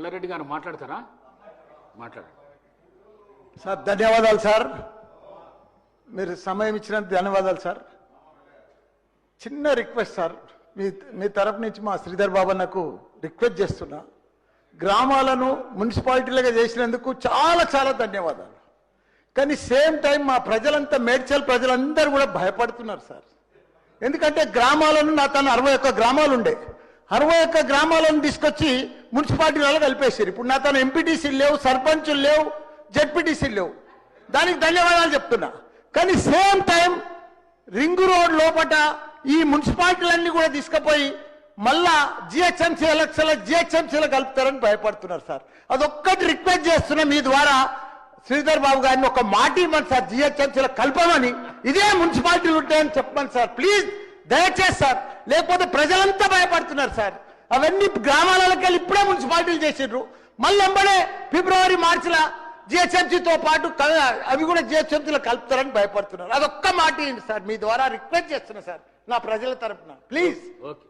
మల్లారెడ్డి గారు మాట్లాడతారా? మాట్లాడండి. సార్ ధన్యవాదాలు సార్. మీరు సమయం ఇచ్చినందుకు ధన్యవాదాలు సార్. చిన్న రిక్వెస్ట్ సార్. మీ మీ తరపు నుంచి మా శ్రీధర్ బాబన్నకు రిక్వెస్ట్ చేస్తున్నా. గ్రామాలను మున్సిపాలిటీలుగా చేసినందుకు చాలా చాలా ధన్యవాదాలు. కానీ సేమ్ టైం మా ప్రజలంతా మేడ్చల్ ప్రజలందరూ కూడా భయపడుతున్నారు సార్. ఎందుకంటే గ్రామాలను నా తన అరవై ఒక్క గ్రామాలు ఉండే అరవై ఒక్క గ్రామాలను తీసుకొచ్చి మున్సిపాలిటీలలో కలిపేసారు ఇప్పుడు నా తను ఎంపీటీసీలు లేవు సర్పంచులు లేవు జడ్పీటీసీలు లేవు. దానికి ధన్యవాదాలు చెప్తున్నా. కానీ సేమ్ టైం రింగ్ రోడ్ లోపట ఈ మున్సిపాలిటీలన్నీ కూడా తీసుకుపోయి మళ్ళా జిహెచ్ఎంసీ ఎలక్షన్ల జిహెచ్ఎంసీలో కలుపుతారని భయపడుతున్నారు సార్. అదొక్కటి రిక్వెస్ట్ చేస్తున్నా మీ ద్వారా. శ్రీధర్ బాబు గారిని ఒక మాట ఇవ్వండి సార్ జిహెచ్ఎంసీలో కలపమని. ఇదే మున్సిపాలిటీలు ఉంటాయని చెప్పమని సార్. ప్లీజ్ దయచేసి సార్ లేకపోతే ప్రజలంతా భయపడుతున్నారు సార్. అవన్నీ గ్రామాలకు వెళ్ళి ఇప్పుడే మున్సిపాలిటీలు చేసిండ్రు. మళ్ళీ వెంబడే ఫిబ్రవరి మార్చిలో జిహెచ్ఎంసీతో పాటు అవి కూడా జిహెచ్ఎంసీలో కలుపుతారని భయపడుతున్నారు. అదొక్క మాట సార్. మీ ద్వారా రిక్వెస్ట్ చేస్తున్నా సార్ నా ప్రజల తరపున. ప్లీజ్. ఓకే.